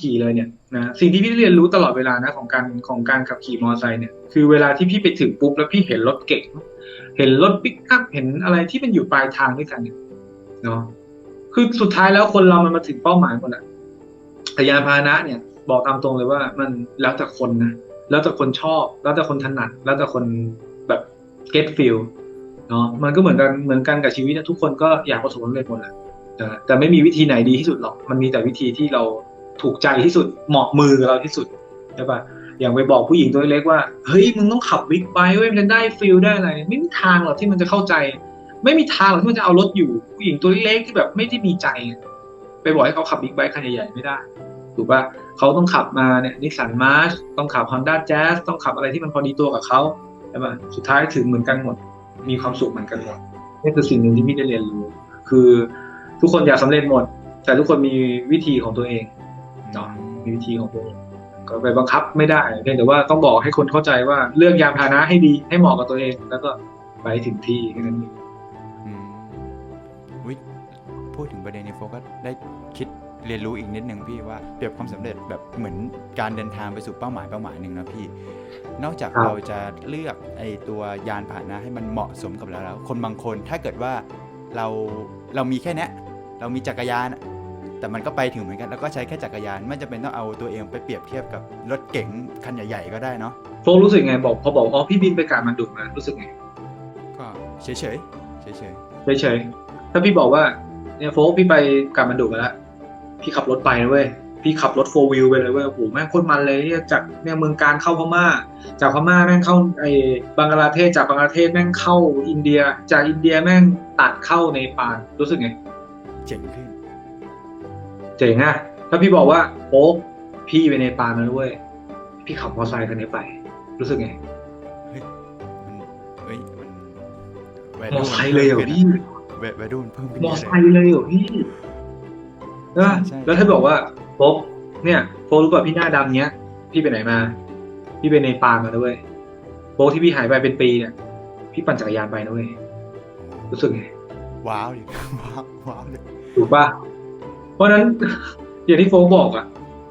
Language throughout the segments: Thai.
ขี่เลยเนี่ยนะสิ่งที่พี่เรียนรู้ตลอดเวลานะของการของการขับขี่มอเตอร์ไซค์เนี่ยคือเวลาที่พี่ไปถึงปุ๊บแล้วพี่เห็นรถเก๋งเห็นรถปิกอัพเห็นอะไรที่มันอยู่ปลายทางด้วยกันเนี่ยเนาะคือสุดท้ายแล้วคนเรามันมาถึงเป้าหมายหมดแหละแต่ยานพาหนะเนี่ย บอกตามตรงเลยว่ามันแล้วแต่คนนะแล้วแต่คนชอบ แล้วแต่คนถนัด แล้วแต่คนแบบ get feel เนาะมันก็เหมือนกันเหมือนกันกับชีวิตนะทุกคนก็อยากประสบความสำเร็จหมดแหละแต่ไม่มีวิธีไหนดีที่สุดหรอก มันมีแต่วิธีที่เรา ถูกใจที่สุดเหมาะมือเราที่สุดใช่ปะอย่างไปบอกผู้หญิงตัวเล็กว่าเฮ้ยมึงต้องขับบิ๊กไบค์เว้ยมันจะได้ฟิลได้อะไรไม่มีทางหรอกที่มันจะเข้าใจ ไม่มีทางหรอกที่มันจะเอารถอยู่ ผู้หญิงตัวเล็กที่แบบไม่ได้มีใจ ไปบอกให้เขาขับบิ๊กไบค์คันใหญ่ๆไม่ได้ถูกปะเขาต้องขับมาเนี่ยนิสสันมาร์ชต้องขับ Honda Jazz ต้องขับอะไรที่มันพอดีตัวกับเขาใช่ปะสุดท้ายถึงเหมือนกันหมด มีความสุขเหมือนกันหมดนี่คือสิ่งหนึ่งที่พี่ได้เรียนรู้ คือทุกคนอยากสำเร็จหมด แต่ทุกคนมีวิธีของตัวเอง วิธีของตัวเองก็ไปบังคับไม่ได้เพียงแต่ว่าต้องบอกให้คนเข้าใจว่าเลือกยานพาหนะให้ดีให้เหมาะกับตัวเอง แล้วก็ไปถึงที่แค่นั้นเองอืมวิพูดถึงประเด็นนี้โฟก็ได้คิดเรียนรู้อีกนิดนึงพี่ว่าเปรียบความสำเร็จแบบเหมือนการเดินทางไปสู่เป้าหมายเป้าหมายหนึ่งนะพี่ นอกจากเราจะเลือกไอตัวยานพาหนะให้มันเหมาะสมกับเราแล้ว คนบางคนถ้าเกิดว่าเราเรามีแค่เนี้ยเรามีจักรยานอะ แต่มันก็ไปถึงเหมือนกันแล้วก็ใช้แค่จักรยาน ไม่จำเป็นต้องเอาตัวเองไปเปรียบเทียบกับรถเก๋งคันใหญ่ๆก็ได้เนาะโฟกรู้สึกไงบอกพอบอกอ๋อพี่บินไปกาดมันดุมารู้สึกไงก็เฉยๆเฉยๆเฉยๆถ้าพี่บอกว่าเนี่ยโฟกพี่ไปกาดมันดุมาแล้วพี่ขับรถไปนะเว้ยพี่ขับรถโฟวิลไปเลยเว้ยโอ้โหแม่งโคตรมันเลยเนี่ยจากเนี่ยเมืองการเข้าพม่า จากพม่าแม่งเข้าไอ้บังกลาเทศจากบังกลาเทศแม่งเข้าอินเดีย จากอินเดียแม่งตัดเข้าในปานรู้สึกไงเจ๋งขึ้น เจ๋งอะถ้าพี่บอกว่าโอ๊กพี่ไปในปานนะเว้ยพี่ขับมอเตอร์ไซค์คันนี้ไป รู้สึกไงเฮ้ยมันเฮ้ยมันแวมอเตอร์ไซค์เลยเหรอพี่แวแวดูมันเพิ่มขึ้นมเยออะไซเลยค์เลยเหรอพี่ใช่ปะใช่แล้วถ้าบอกว่าโฟกเนี่ยโฟกรู้ป่ะพี่หน้าดำเนี้ย พี่ไปไหนมา พี่ไปในปานมาด้วยโฟกที่พี่หายไปเป็นปีเนี่ยพี่ปั่นจักรยานไปนะเว้ยรู้สึกไงว้าวดิว้าวว้าวเลยถูกป่ะเพ ราะฉะนั้นอย่างที่โฟกบอกอะ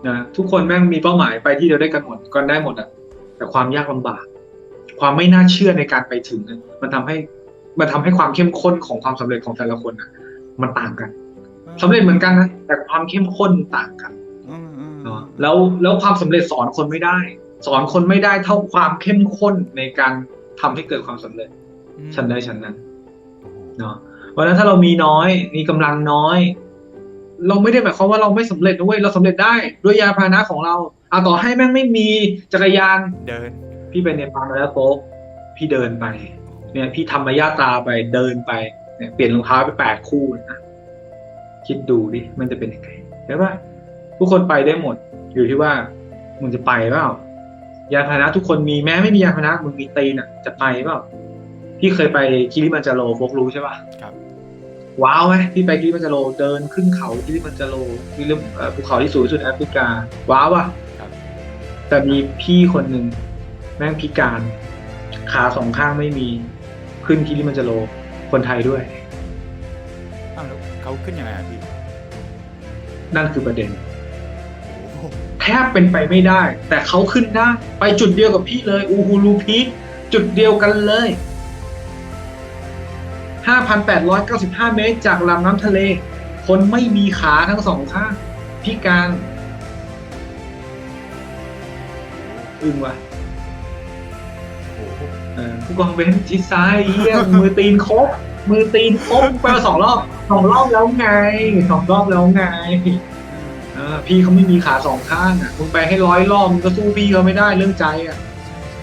นะทุกคนแม่งมีเป้าหมายไปที่เดียวได้กันหมดกันได้หมดอะแต่ความยากลำบาก ความไม่น่าเชื่อในการไปถึงอะมันทำให้มันทำให้ความเข้มข้นของความสำเร็จของแต่ละคนอะมันต่างกันสำเร็จเหมือนกันนะแต่ความเข้มข้นต่างกันอืมอืมเนาะแล้วแล้วความสำเร็จสอนคนไม่ได้ สอนคนไม่ได้เท่าความเข้มข้นในการทำให้เกิดความสำเร็จอืมชั้นได้ชั้นนั้นโอ้โหเนาะเพราะฉะนั้นถ้าเรามีน้อย มีกำลังน้อย เราไม่ได้หมายความว่าเราไม่สำเร็จนะเว้ยเราสำเร็จได้ด้วยยานพาหนะของเราอาต่อให้แม่งไม่มีจักรยานเดิน พี่ไปในปามาแล้วโป๊กพี่เดินไป เนี่ย พี่ทำมายาตราไปเดินไปเนี่ยเปลี่ยนรองเท้าไปแปดคู่นะคิดดูดิมันจะเป็นยังไงใช่ปะทุกคนไปได้หมด อยู่ที่ว่ามึงจะไปเปล่ายานพาหนะทุกคนมีแม้ไม่มียานพาหนะมึงมีตีนอะ จะไปเปล่าพี่เคยไปคิริมันจาโรโฟกรู้ใช่ปะครับ ว้าวไหมที่ไปกิลิมันจาโรเดินขึ้นเขากิลิมันจาโรกิลิเอ่อภูเขาที่สูงที่สุดแอฟริกา ว้าวอะครับแต่มีพี่คนหนึ่งแม่งพิการ ขาสองข้างไม่มีขึ้นกิลิมันจาโรคนไทยด้วยอ้าวแล้วเขาขึ้นยังไงอะพี่ นั่นคือประเด็นโอ้โหแทบเป็นไปไม่ได้ แต่เขาขึ้นได้ไปจุดเดียวกับพี่เลยอูฮูลูพีคจุดเดียวกันเลย 5,895 เมตร จากลำน้ำทะเล คนไม่มีขาทั้งสองข้างพิการอึ้งว่ะโอ้โหผู้กองเบนชิดซ้ายเยี่ยมมือตีนครบมือตีนครบไปมาสองรอบสองรอบแล้วไงสองรอบแล้วไงพี่เขาไม่มีขาสองข้างอะมึงไปให้ร้อยรอบก็สู้พี่เขาไม่ได้เรื่องใจอะ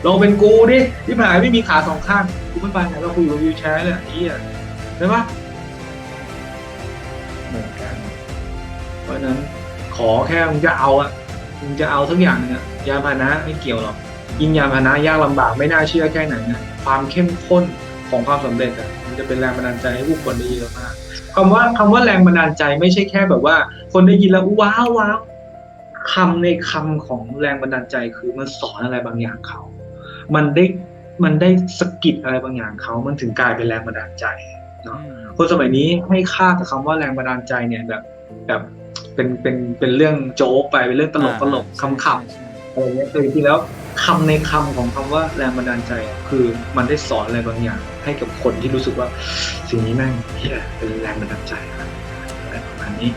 ลองเป็นกูดิที่ผ่านไม่มีขาสองข้างกูไม่ไปไหนเราคุยอยู่วิวแชร์เลยไอ้เหี้ยใช่ปะเหมือนกันเพราะนั้นขอแค่มึงจะเอาอะมึงจะเอาทุกอย่างเนี่ยยาพานะไม่เกี่ยวหรอกยิ่งยาพานะยากลำบากไม่น่าเชื่อแค่ไหนนะความเข้มข้นของความสำเร็จอะมันจะเป็นแรงบันดาลใจให้ผู้คนได้เยอะมากคำว่าคำว่าแรงบันดาลใจไม่ใช่แค่แบบว่า คนได้ยินแล้วว้าวว้าวคำในคำของแรงบันดาลใจคือมันสอนอะไรบางอย่างเขา มันได้มันได้สะกิดอะไรบางอย่างเขามันถึงกลายเป็นแรงบันดาลใจเนาะอืมคนสมัยนี้ให้ค่ากับคำว่าแรงบันดาลใจเนี่ยแบบแบบเป็นเป็นเป็นเรื่องโจ๊กไปเป็นเรื่องตลกตลกอ่าคำๆอะไรเงี้ยแต่จริงๆแล้วคำในคำของคำว่าแรงบันดาลใจอะคือมันได้สอนอะไรบางอย่าง ให้กับคนที่รู้สึกว่าสิ่งนี้แม่งเฮียเป็นแรงบันดาลใจอะไรประมาณนี้